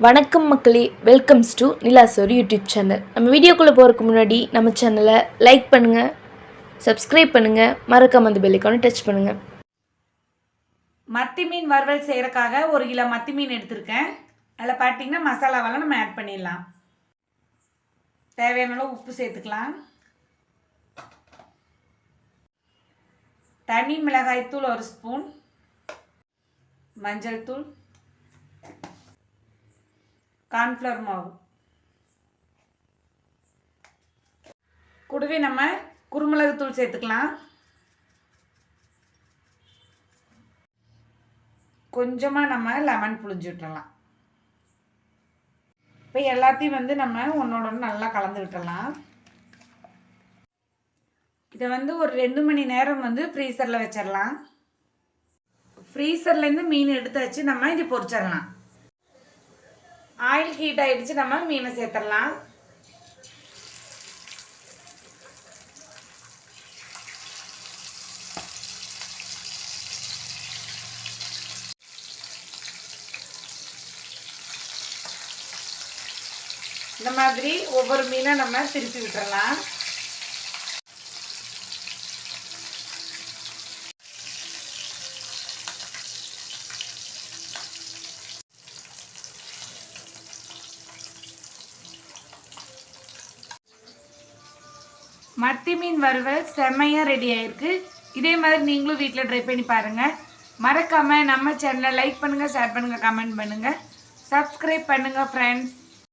வணக்கம் மக்களே welcomes to Nilasor YouTube channel நம்ம வீடியோக்குள்ளே போகிறதுக்கு முன்னாடி நம்ம சேனலை லைக் பண்ணுங்கள் சப்ஸ்கிரைப் பண்ணுங்கள் மறக்காம அந்த பெல்லைக்கான டச் பண்ணுங்கள் மத்தி மீன் வறுவல் செய்கிறக்காக ஒரு கிலோ மத்தி மீன் எடுத்திருக்கேன். அதில் பார்த்தீங்கன்னா மசாலாவெல்லாம் நம்ம ஆட் பண்ணிடலாம். தேவையான அளவு உப்பு சேர்த்துக்கலாம். தனி மிளகாய் தூள் ஒரு ஸ்பூன் மஞ்சள் தூள். கார்ன்ஃப்ளவர் மாவு. கூடவே நம்ம குருமிளகு தூள் சேர்த்துக்கலாம். கொஞ்சமாக நம்ம லெமன் புழிஞ்சு விட்டுறலாம். இப்போ எல்லாத்தையும் வந்து நம்ம ஒன்றோட நல்லா கலந்து விட்டுடலாம் இதை வந்து ஒரு ரெண்டு மணி நேரம் வந்து ஃப்ரீசரில் வச்சிடலாம் ஃப்ரீசர்லேருந்து மீன் எடுத்து வச்சு நம்ம இது பொறிச்சிடலாம் ஆயில் ஹீட் ஆகிடுச்சு நம்ம மீனை சேர்த்துடலாம். இந்த மாதிரி ஒவ்வொரு மீனை நம்ம திருப்பி விட்டுறலாம். மத்தி மீன் வறுவல் செம்மையாக ரெடி ஆயிருக்கு. இதே மாதிரி நீங்களும் வீட்டில் ட்ரை பண்ணி பாருங்கள் மறக்காமல் நம்ம சேனலை லைக் பண்ணுங்கள் ஷேர் பண்ணுங்கள் கமெண்ட் பண்ணுங்கள் சப்ஸ்கிரைப் பண்ணுங்கள் ஃப்ரெண்ட்ஸ்